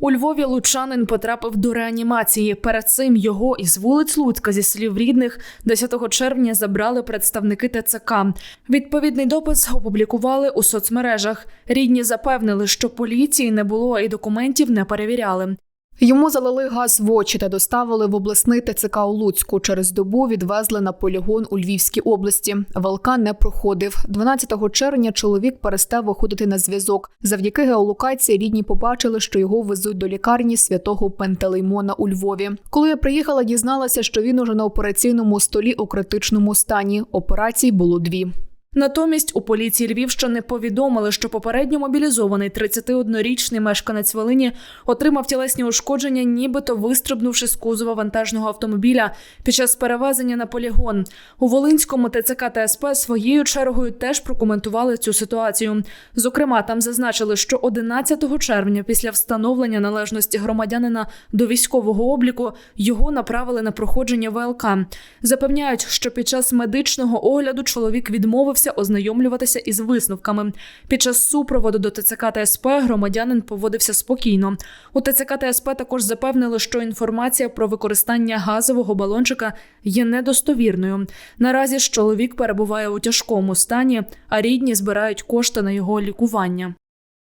У Львові лучанин потрапив до реанімації. Перед цим його із вулиць Луцька зі слів рідних 10 червня забрали представники ТЦК. Відповідний допис опублікували у соцмережах. Рідні запевнили, що поліції не було і документів не перевіряли. Йому залили газ в очі та доставили в обласний ТЦК у Луцьку. Через добу відвезли на полігон у Львівській області. ВЛК не проходив. 12 червня чоловік перестав виходити на зв'язок. Завдяки геолокації рідні побачили, що його везуть до лікарні святого Пентелеймона у Львові. Коли я приїхала, дізналася, що він уже на операційному столі у критичному стані. Операцій було дві. Натомість у поліції Львівщини повідомили, що попередньо мобілізований 31-річний мешканець Волині отримав тілесні ушкодження, нібито вистрибнувши з кузова вантажного автомобіля під час перевезення на полігон. У Волинському ТЦК та СП своєю чергою теж прокоментували цю ситуацію. Зокрема, там зазначили, що 11 червня, після встановлення належності громадянина до військового обліку, його направили на проходження ВЛК. Запевняють, що під час медичного огляду чоловік відмовився ознайомлюватися із висновками. Під час супроводу до ТЦК та СП громадянин поводився спокійно. У ТЦК та СП також запевнили, що інформація про використання газового балончика є недостовірною. Наразі ж чоловік перебуває у тяжкому стані, а рідні збирають кошти на його лікування.